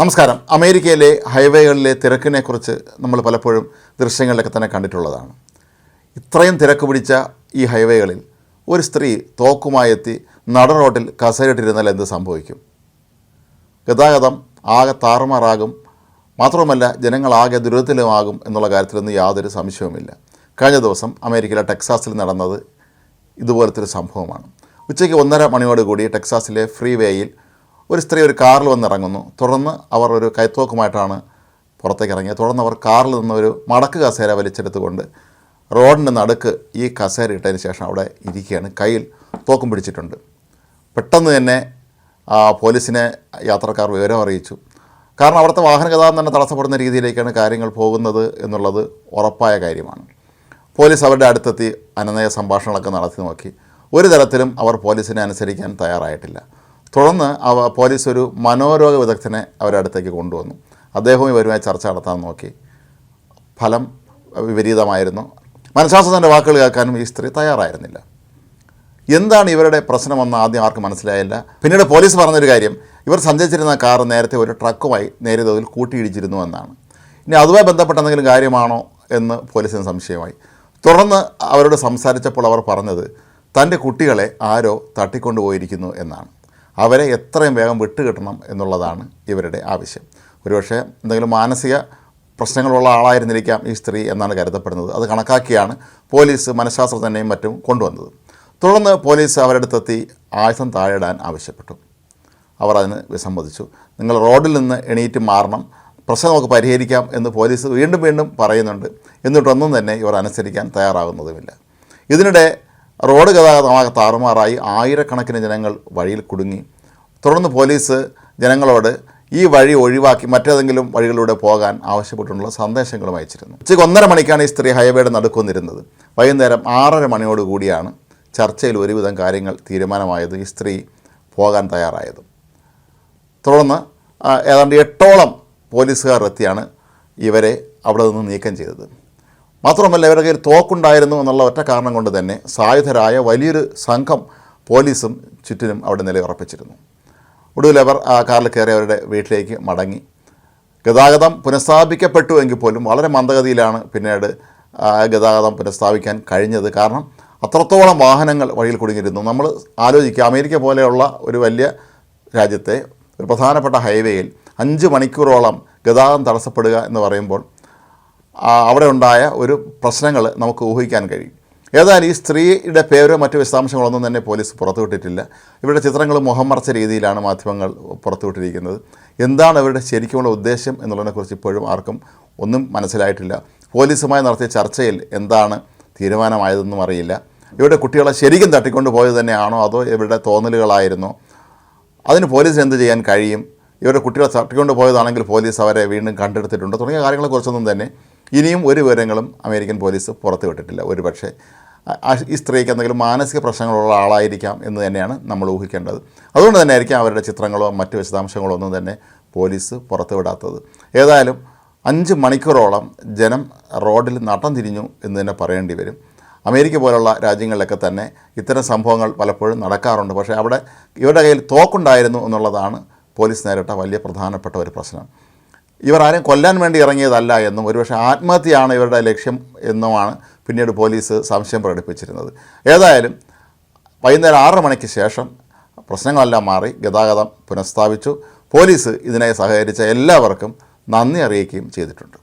നമസ്കാരം. അമേരിക്കയിലെ ഹൈവേകളിലെ തിരക്കിനെക്കുറിച്ച് നമ്മൾ പലപ്പോഴും ദൃശ്യങ്ങളിലൊക്കെ തന്നെ കണ്ടിട്ടുള്ളതാണ്. ഇത്രയും തിരക്ക് പിടിച്ച ഈ ഹൈവേകളിൽ ഒരു സ്ത്രീ തോക്കുമായി എത്തി നട റോഡിൽ കസേരയിട്ടിരുന്നാൽ എന്ത് സംഭവിക്കും? ഗതാഗതം ആകെ താറുമാറാകും. മാത്രവുമല്ല ജനങ്ങളാകെ ദുരിതത്തിലുമാകും എന്നുള്ള കാര്യത്തിലൊന്നും യാതൊരു സംശയവുമില്ല. കഴിഞ്ഞ ദിവസം അമേരിക്കയിലെ ടെക്സാസിൽ നടന്നത് ഇതുപോലത്തെ ഒരു സംഭവമാണ്. ഉച്ചയ്ക്ക് ഒന്നര മണിയോടുകൂടി ടെക്സാസിലെ ഫ്രീ വേയിൽ ഒരു സ്ത്രീ ഒരു കാറിൽ വന്നിറങ്ങുന്നു. തുടർന്ന് അവർ ഒരു കൈത്തോക്കുമായിട്ടാണ് പുറത്തേക്ക് ഇറങ്ങിയത് തുടർന്ന് അവർ കാറിൽ നിന്ന് ഒരു മടക്ക് കസേര വലിച്ചെടുത്തുകൊണ്ട് റോഡിന്റെ നടുക്ക് ഈ കസേര ഇട്ടതിന് ശേഷം അവിടെ ഇരിക്കുകയാണ്. കയ്യിൽ തോക്കും പിടിച്ചിട്ടുണ്ട്. പെട്ടെന്ന് തന്നെ പോലീസിനെ യാത്രക്കാർ വിവരം അറിയിച്ചു. കാരണം അവിടുത്തെ വാഹന ഗതാഗതം തന്നെ തടസ്സപ്പെടുന്ന രീതിയിലേക്കാണ് കാര്യങ്ങൾ പോകുന്നത് എന്നുള്ളത് ഉറപ്പായ കാര്യമാണ്. പോലീസ് അവരുടെ അടുത്തെത്തി അനനയ സംഭാഷണങ്ങളൊക്കെ നടത്തി നോക്കി. ഒരു തരത്തിലും അവർ പോലീസിനെ അനുസരിക്കാൻ തയ്യാറായിട്ടില്ല. തുടർന്ന് അവ പോലീസ് ഒരു മനോരോഗ വിദഗ്ധനെ അവരുടെ അടുത്തേക്ക് കൊണ്ടുവന്നു. അദ്ദേഹവും ഇവരുമായി ചർച്ച നടത്താൻ നോക്കി. ഫലം വിപരീതമായിരുന്നു. മനഃശാസ്ത്രത്തിന്റെ വാക്കുകൾ കേൾക്കാനും ഈ സ്ത്രീ തയ്യാറായിരുന്നില്ല. എന്താണ് ഇവരുടെ പ്രശ്നമെന്ന് ആദ്യം ആർക്കും മനസ്സിലായില്ല. പിന്നീട് പോലീസ് പറഞ്ഞൊരു കാര്യം ഇവർ സഞ്ചരിച്ചിരുന്ന കാർ നേരത്തെ ഒരു ട്രക്കുമായി നേരെ തോതിൽ കൂട്ടിയിടിച്ചിരുന്നു എന്നാണ്. ഇനി അതുമായി ബന്ധപ്പെട്ട എന്തെങ്കിലും കാര്യമാണോ എന്ന് പോലീസിന് സംശയമായി. തുടർന്ന് അവരോട് സംസാരിച്ചപ്പോൾ അവർ പറഞ്ഞത് തന്റെ കുട്ടികളെ ആരോ തട്ടിക്കൊണ്ടുപോയിരിക്കുന്നു എന്നാണ്. അവരെ എത്രയും വേഗം വിട്ടുകിട്ടണം എന്നുള്ളതാണ് ഇവരുടെ ആവശ്യം. ഒരുപക്ഷെ എന്തെങ്കിലും മാനസിക പ്രശ്നങ്ങളുള്ള ആളായിരുന്നിരിക്കാം ഈ സ്ത്രീ എന്നാണ് കരുതപ്പെടുന്നത്. അത് കണക്കാക്കിയാണ് പോലീസ് മനഃശാസ്ത്രജ്ഞനെയും മറ്റും കൊണ്ടുവന്നത്. തുടർന്ന് പോലീസ് അവരുടെ അടുത്തെത്തി ആയുധം താഴെയിടാൻ ആവശ്യപ്പെട്ടു. അവർ അതിന് വിസമ്മതിച്ചു. നിങ്ങൾ റോഡിൽ നിന്ന് എണീറ്റ് മാറണം. പ്രശ്നം നമുക്ക് പരിഹരിക്കാം എന്ന് പോലീസ് വീണ്ടും വീണ്ടും പറയുന്നുണ്ട്. എന്നിട്ടൊന്നും തന്നെ ഇവർ അനുസരിക്കാൻ തയ്യാറാകുന്നതുമില്ല. ഇതിനിടെ റോഡ് ഗതാഗതമാകെ താറുമാറായി ആയിരക്കണക്കിന് ജനങ്ങൾ വഴിയിൽ കുടുങ്ങി. തുടർന്ന് പോലീസ് ജനങ്ങളോട് ഈ വഴി ഒഴിവാക്കി മറ്റേതെങ്കിലും വഴികളിലൂടെ പോകാൻ ആവശ്യപ്പെട്ടിട്ടുള്ള സന്ദേശങ്ങളും അയച്ചിരുന്നു. ഉച്ചയ്ക്ക് ഒന്നര മണിക്കാണ് ഈ സ്ത്രീ ഹൈവേയുടെ നടുക്കൊന്നിരുന്നത് വൈകുന്നേരം ആറര മണിയോടുകൂടിയാണ് ചർച്ചയിൽ ഒരുവിധം കാര്യങ്ങൾ തീരുമാനമായത് ഈ സ്ത്രീ പോകാൻ തയ്യാറായത്. തുടർന്ന് ഏതാണ്ട് എട്ടോളം പോലീസുകാർ എത്തിയാണ് ഇവരെ അവിടെ നിന്ന് നീക്കം ചെയ്തത്. മാത്രമല്ല ഇവരുടെ കയ്യിൽ തോക്കുണ്ടായിരുന്നു എന്നുള്ള ഒറ്റ കാരണം കൊണ്ട് തന്നെ സായുധരായ വലിയൊരു സംഘം പോലീസും ചുറ്റിനും അവിടെ നിലയുറപ്പിച്ചിരുന്നു. ഒടുവിൽ അവർ ആ കാറിൽ കയറി അവരുടെ വീട്ടിലേക്ക് മടങ്ങി. ഗതാഗതം പുനഃസ്ഥാപിക്കപ്പെട്ടു എങ്കിൽ പോലും വളരെ മന്ദഗതിയിലാണ് പിന്നീട് ഗതാഗതം പുനഃസ്ഥാപിക്കാൻ കഴിഞ്ഞത്. കാരണം അത്രത്തോളം വാഹനങ്ങൾ വഴിയിൽ കുടുങ്ങിയിരുന്നു. നമ്മൾ ആലോചിക്കുക അമേരിക്ക പോലെയുള്ള ഒരു വലിയ രാജ്യത്തെ ഒരു പ്രധാനപ്പെട്ട ഹൈവേയിൽ അഞ്ച് മണിക്കൂറോളം ഗതാഗതം തടസ്സപ്പെടുക എന്ന് പറയുമ്പോൾ അവിടെ ഉണ്ടായ ഒരു പ്രശ്നങ്ങൾ നമുക്ക് ഊഹിക്കാൻ കഴിയും. ഏതായാലും ഈ സ്ത്രീയുടെ പേരോ മറ്റു വിശദാംശങ്ങളൊന്നും തന്നെ പോലീസ് പുറത്തുവിട്ടിട്ടില്ല. ഇവരുടെ ചിത്രങ്ങൾ മുഖംമറച്ച രീതിയിലാണ് മാധ്യമങ്ങൾ പുറത്തുവിട്ടിരിക്കുന്നത്. എന്താണ് അവരുടെ ശരിക്കുമുള്ള ഉദ്ദേശം എന്നുള്ളതിനെക്കുറിച്ച് ഇപ്പോഴും ആർക്കും ഒന്നും മനസ്സിലായിട്ടില്ല. പോലീസുമായി നടത്തിയ ചർച്ചയിൽ എന്താണ് തീരുമാനമായതെന്നും അറിയില്ല. ഇവരുടെ കുട്ടികളെ ശരിക്കും തട്ടിക്കൊണ്ട് പോയത് തന്നെയാണോ അതോ ഇവരുടെ തോന്നലുകളായിരുന്നോ? അതിന് പോലീസിന് എന്ത് ചെയ്യാൻ കഴിയും? ഇവരുടെ കുട്ടികളെ തട്ടിക്കൊണ്ട് പോയതാണെങ്കിൽ പോലീസ് അവരെ വീണ്ടും കണ്ടെടുത്തിട്ടുണ്ട്. തുടങ്ങിയ കാര്യങ്ങളെക്കുറിച്ചൊന്നും തന്നെ ഇനിയും ഒരു വിവരങ്ങളും അമേരിക്കൻ പോലീസ് പുറത്തുവിട്ടിട്ടില്ല ഒരു പക്ഷേ ഈ സ്ത്രീക്ക് എന്തെങ്കിലും മാനസിക പ്രശ്നങ്ങളുള്ള ആളായിരിക്കാം എന്ന് തന്നെയാണ് നമ്മൾ ഊഹിക്കേണ്ടത്. അതുകൊണ്ട് തന്നെ ആയിരിക്കാം അവരുടെ ചിത്രങ്ങളോ മറ്റ് വിശദാംശങ്ങളോ ഒന്നും തന്നെ പോലീസ് പുറത്തുവിടാത്തത് ഏതായാലും അഞ്ച് മണിക്കൂറോളം ജനം റോഡിൽ നട്ടം തിരിഞ്ഞു എന്ന് തന്നെ പറയേണ്ടി വരും. അമേരിക്ക പോലുള്ള രാജ്യങ്ങളിലൊക്കെ തന്നെ ഇത്തരം സംഭവങ്ങൾ പലപ്പോഴും നടക്കാറുണ്ട്. പക്ഷേ അവിടെ ഇവരുടെ കയ്യിൽ തോക്കുണ്ടായിരുന്നു എന്നുള്ളതാണ് പോലീസ് നേരിട്ട വലിയ പ്രധാനപ്പെട്ട ഒരു പ്രശ്നം. ഇവർ ആരെയും കൊല്ലാൻ വേണ്ടി ഇറങ്ങിയതല്ല എന്നും ഒരുപക്ഷെ ആത്മഹത്യയാണ് ഇവരുടെ ലക്ഷ്യം എന്നുമാണ് പിന്നീട് പോലീസ് സംശയം പ്രകടിപ്പിച്ചിരുന്നത്. ഏതായാലും വൈകുന്നേരം ആറ് മണിക്ക് ശേഷം പ്രശ്നങ്ങളെല്ലാം മാറി ഗതാഗതം പുനഃസ്ഥാപിച്ചു. പോലീസ് ഇതിനായി സഹകരിച്ച എല്ലാവർക്കും നന്ദി അറിയിക്കുകയും ചെയ്തിട്ടുണ്ട്.